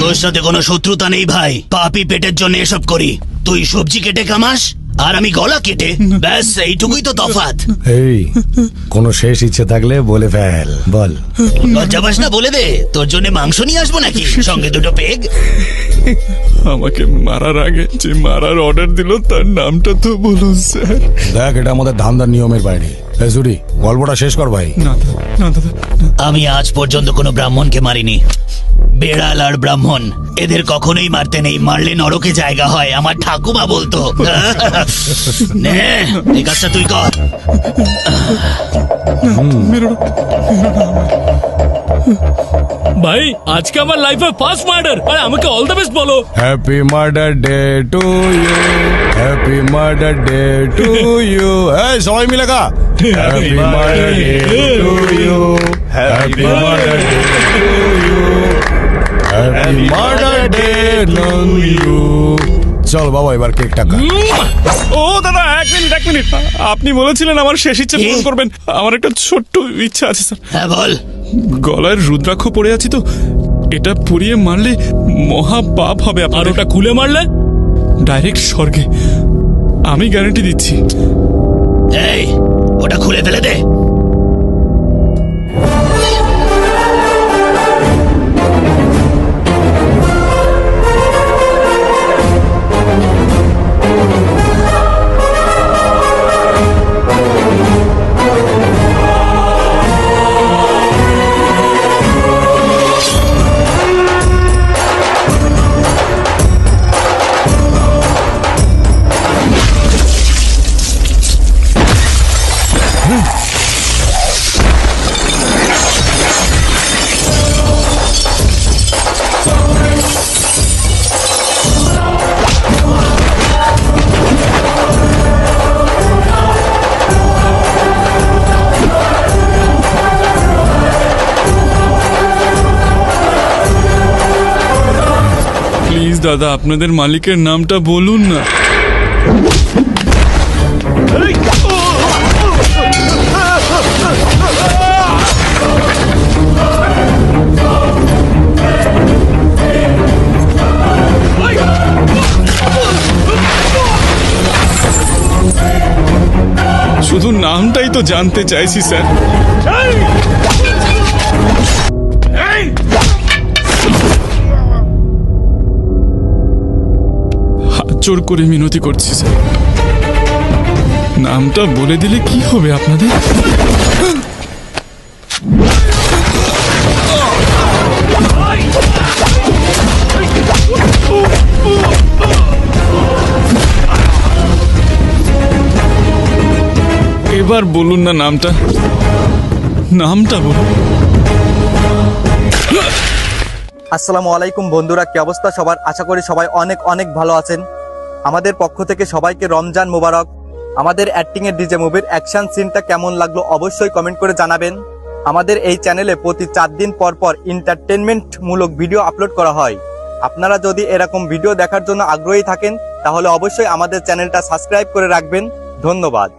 তোর সাথে কোনো শত্রুতা নেই ভাই। পাপি পেটের জন্য এসব করি। তুই সবজি কেটে কামাস আর আমি গলা কেটে ব্যাস এইটুকুই তো তফাত এই কোনো শেষ ইচ্ছে থাকলে বলে ফেল বল। লজ্জা পাস না বলে দে তোর জন্য মাংস নিয়ে আসব নাকি? সঙ্গে দুটো পেগ। আমাকে মারার আগে যে মারার অর্ডার দিল তার নামটা তো বলুন স্যার। দেখ এটা আমাদের ধান্দার নিয়মের বাইরে। গল্পটা শেষ কর ভাই। না না দাদা আমি আজ পর্যন্ত কোনো ব্রাহ্মণকে মারিনি। বেড়াল আর ব্রাহ্মণ এদের কখনোই মারতে নেই। মারলে নরকে জায়গা হয় আমার ঠাকুমা বলতো। নে এই কাজটা তুই কর। মেরো না। ভাই আজকে আমার লাইফে ফার্স্ট মার্ডার আর আমাকে অল দ্য বেস্ট বলো। Happy murder day to you happy murder day to you এই সবাই মিলে গা happy murder day to you happy murder day to you happy murder day to you চল বাবা এবার কেকটা খা। ও দাদা এক মিনিট এক মিনিট। আপনি বলেছিলেন আমার শেষ ইচ্ছে পূরণ করবেন। আমার একটা ছোট্ট ইচ্ছা আছে স্যার। হ্যাঁ বল। গলায় রুদ্রাক্ষ পড়ে আছি তো। এটা পুড়িয়ে মারলে মহা পাপ হবে আর ওটা খুলে মারলে? ডাইরেক্ট স্বর্গে। আমি গ্যারান্টি দিচ্ছি। এই ওটা খুলে ফেলে দে। প্লিজ দাদা আপনাদের মালিকের নামটা বলুন না। শুধু নামটাই তো জানতে চাইছি স্যার। জোর করে মিনতি করছি, স্যার। নামটা বলে দিলে কি হবে আপনাদের? এবার বলুন না নামটা। নামটা বলুন। আসসালামু আলাইকুম বন্ধুরা, কি অবস্থা সবার? আশা করি সবাই অনেক অনেক ভালো আছেন। আমাদের পক্ষ থেকে সবাইকে রমজান মোবারক। আমাদের অ্যাক্টিং এর ডিজে মুভির অ্যাকশন সিনটা কেমন লাগল অবশ্যই কমেন্ট করে জানাবেন। আমাদের এই চ্যানেলে প্রতি চার দিন পর পর এন্টারটেনমেন্ট মূলক ভিডিও আপলোড করা হয়। আপনারা যদি এরকম ভিডিও দেখার জন্য আগ্রহী থাকেন, তাহলে অবশ্যই আমাদের চ্যানেলটা সাবস্ক্রাইব করে রাখবেন। ধন্যবাদ।